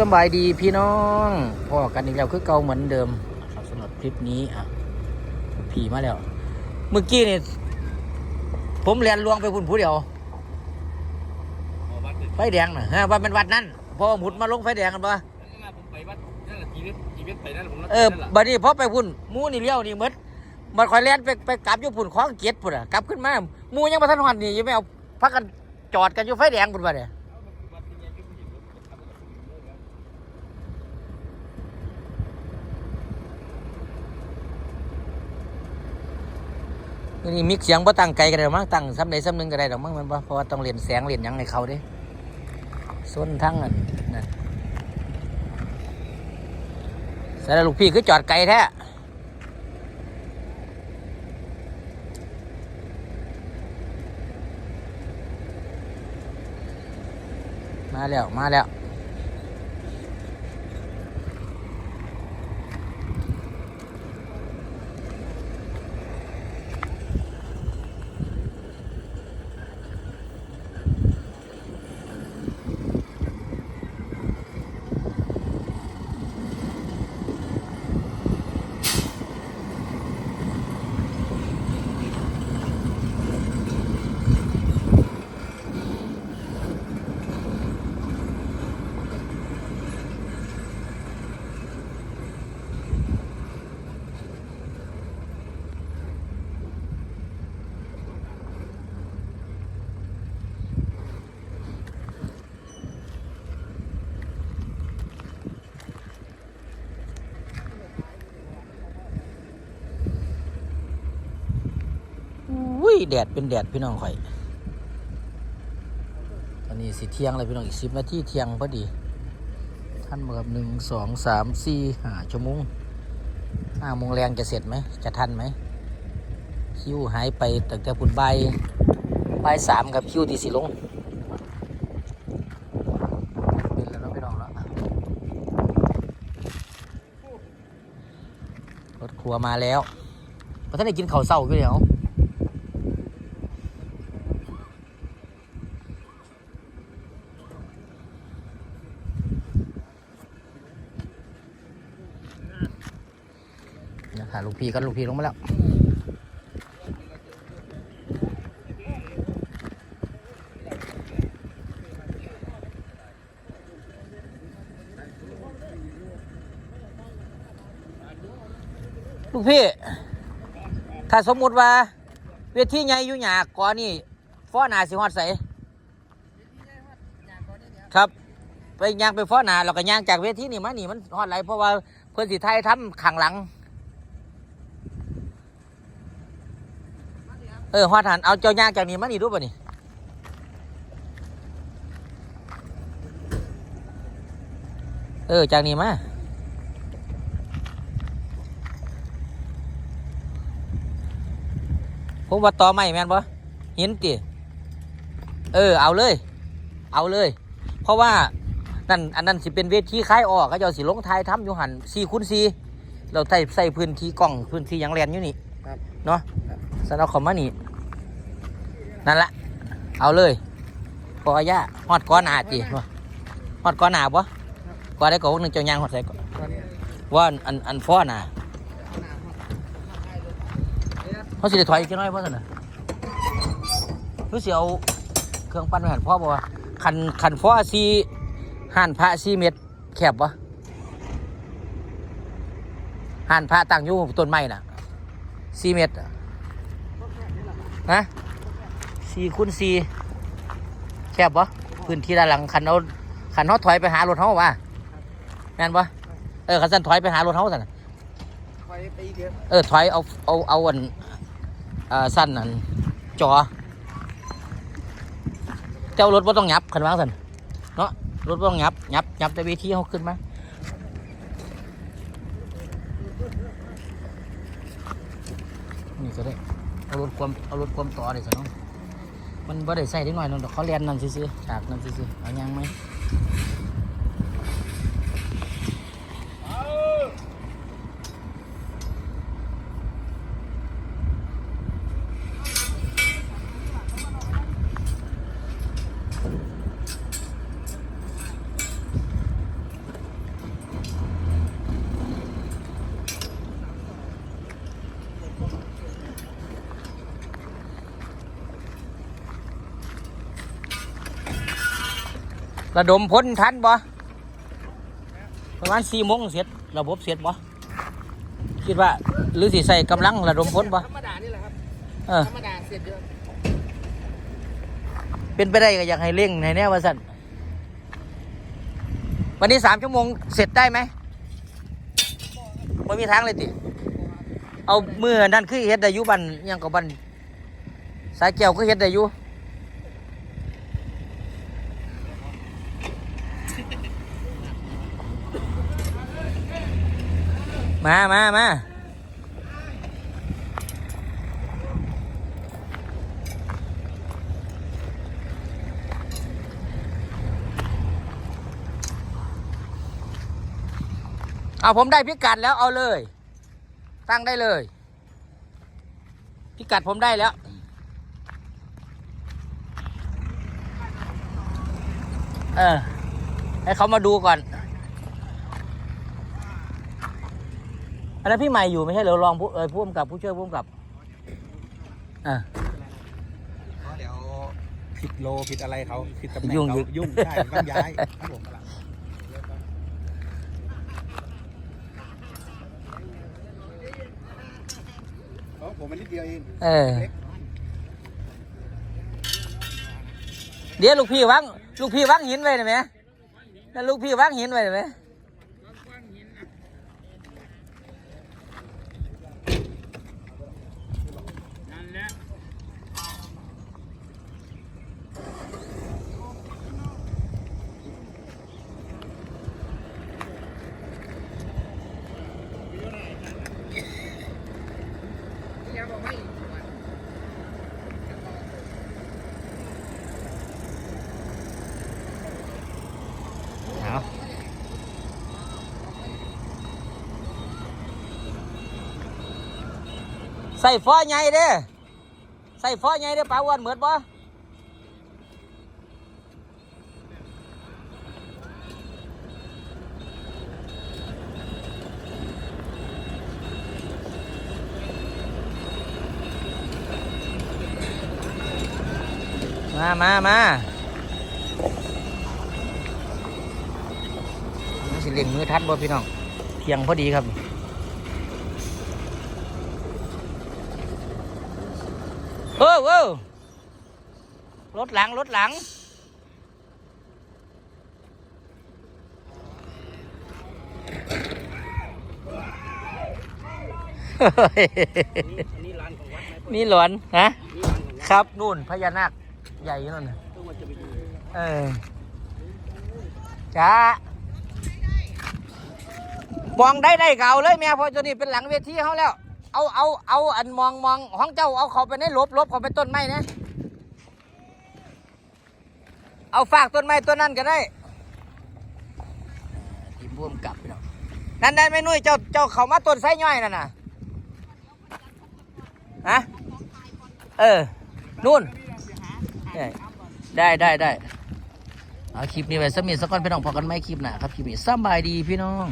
สบายดีพี่น้องพ่อกันอีกแล้วคือเก่าเหมือนเดิมครับสำหรับคลิปนี้อะผีมาแล้ว เมื่อกี้นี่ผมเรียนลวงไปพุ่นผู้เดียวไฟแดงนะฮะว่าเป็นวัดนั้นพอหมุดมาลงไฟแดงกันปะบันนี้เวสไปนั่นผมนัดเออนั่นแหละบัดนี้พอไปพุ่นมูนี่เลี้ยวนี่หมดบัดคอยเล่นไปไปกลับอยู่พุ่นคล้องเกียรติพุ่นอะกลับขึ้นมามูยังมาทันหันนี่ยังไม่เอาพักกันจอดกันอยู่ไฟแดงพุ่นปะเนี่ย วัดที่เนี่ยคือผู้หญิงรถขับรถ นี่มิกเสียงบ่ตั้งไกลกันเลยมั้งตั้งซ้ำใดซ้ำหนึ่งก็ได้ดอกมั้งมันเพราะว่าต้องเรียนแสงเรียนยังให้เขาด้ส้นทั้งอันนั่นใส่แล้วลูกพี่คือจอดไกลแท้มาแล้ว มาแล้ว อุ้ย แดดเป็นแดดพี่น้องข่อยตอนนี้สิเที่ยงเลยพี่น้องอีกสิบนาทีเที่ยงพอดี ท่านมากับหนึ่งสองสามสี่ห้าชั่วโมงห้าโมงแรงจะเสร็จไหม จะทันไหม คิวหายไปตั้งแต่ปุ่นใบใบายสามกับคิวที่สิลงเป็นแล้วพี่น้องเนาะรถครัวมาแล้วพอท่านได้กินข้าวเศร้าอยู่เดียว นะ หาลูกพี่กันลูกพี่ลงมาแล้วลูกพี่ ถ้าสมมุติว่า เวทีใหญ่อยู่หยากก่อนนี่ฟ้อหนาสิฮอดใสครับ ไปย่างไปฟ้อหนาเราก็ย่างจากเวทีนี่มานี่มันฮอดไหลเพราะว่าเพื่อนสิไทยทำขังหลัง เออฮอดหันเอาเจ้าย่างจากนี้มานี่รู้ป่ะนี่เออจากนี้มาผมว่าต่อไม่แม่นปะหินติเออเอาเลย เอาเลย เพราะว่านั่นอันนั้นสิเป็นเวทีคล้ายออกเขาจะสิลงทายทำอยู่หันสี่คูณสี่เราใส่ใส่พื้นที่กล้องพื้นที่ยังแลนอยู่นี่ ครับ เนาะสนเอาเขอมานี่นั่นละเอาเลยพอย่าฮอดก้อนหนาจีฮอดก้อนหนาปะก้อนได้ก่อนหนึ่งเจ้ายางฮอดใส่ก่อนว่าอันอันอันฟ้อหนาเขาสิได้ถอยอีกจังน้อยเพราะสั่นน่ะรู้สิเอาเครื่องปั้นไปหันพ่อบ่ว่าคันคันฟ้อซีห่านพระซีเม็ดแคบวะห่านพระตั้งอยู่ต้นไม้น่ะ ซีเม็ดอะฮะสี่คูณสี่แคบวะพื้นที่ด้านหลังคันเอาคันเขาถอยไปหารถเขาว่าแม่นปะเออคันสันถอยไปหารถเขาสั่นน่ะไปตีเดียวเออถอยเอาเอาเอาอันอ่าสั้นนั่นจอเจ้ารถว่าต้องยับคันวางสันเนาะรถบ่ต้องยับยับยับแต่เวทีเขาขึ้นมา นี่ก็ได้ เอารถความเอารถความต่อเลยสิน้องมันบ่ได้ใส่ได้หน่อยนึงดอกเขาเรียนนั่นซื้อๆฉากนั่นซื้อๆเอายังไหม ระดมพ้นทันบ่ประมาณสี่โมงเสร็จระบบเสร็จบ่คิดว่าหรือสิใส่กำลังระดมพ้นบ่ธรรมดานี่แหละครับเออธรรมดาเสร็จเยอะเป็นไปได้ก็อยากให้เร่งให้แน่ว่าสั่นวันนี้สามชั่วโมงเสร็จได้ไหมไม่มีทางเลยติ เอามือนั่นคือเฮ็ดได้อยุบันอิหยังกับบันสายแก้วก็เฮ็ดได้อยุ มามามาเอาผมได้พิกัดแล้วเอาเลย ตั้งได้เลย พิกัดผมได้แล้วเออให้เขามาดูก่อน อันนั้นพี่ใหม่อยู่ไม่ใช่เหรอรองผู้เออผู้กำกับผู้ช่วยผู้กำกับอ่าเดี๋ยวผิดโลผิดอะไรเขาผิดตำแหน่งยุ่งเขาอีกยุ่งใช่ต้องย้ายครับผมอ๋อผมมันนิดเดียวเองเออเดี๋ยวลูกพี่วางลูกพี่วางหินไว้ได้ไหมนั่นลูกพี่วางหินไว้ได้ไหมเอา ใส่ฟอใหญ่เด้อใส่ฟอใหญ่เด้อปลาอ้วนเหมือนบ่มามามาสิเล่งมือทัดบ่พี่น้องเพียงพอดีครับ เออเออรถหลัง รถหลังอันนี้ร้านของวัดไหมนี่หลอนฮะ นี่ร้านของวัดครับ นู่นพญานาค ใหญ่นั่นน่ะ ต้องมาจะไปดูเออจ้ามองได้ได้เก่าเลยแม่เพอตัวนี้เป็นหลังเวทีเขาแล้ว เอาเอาเอาอันมองมองห้องเจ้าเอาเขาไปในหลบหลบเขาไปต้นไม้นะเอาฝากต้นไม้ต้นนั้นก็ได้ทีมร่วมกับพี่น้องนั่นนั่นไม่นุ่ยเจ้าเจ้าเขามาต้นไส้ย่อยนั่นน่ะฮะเออนู่นได้ได้ได้เอาคลิปนี้ไว้สมีสักก่อนพี่น้องพอกันไหมคลิปหน้าครับคลิปนี้สำบายดีพี่น้อง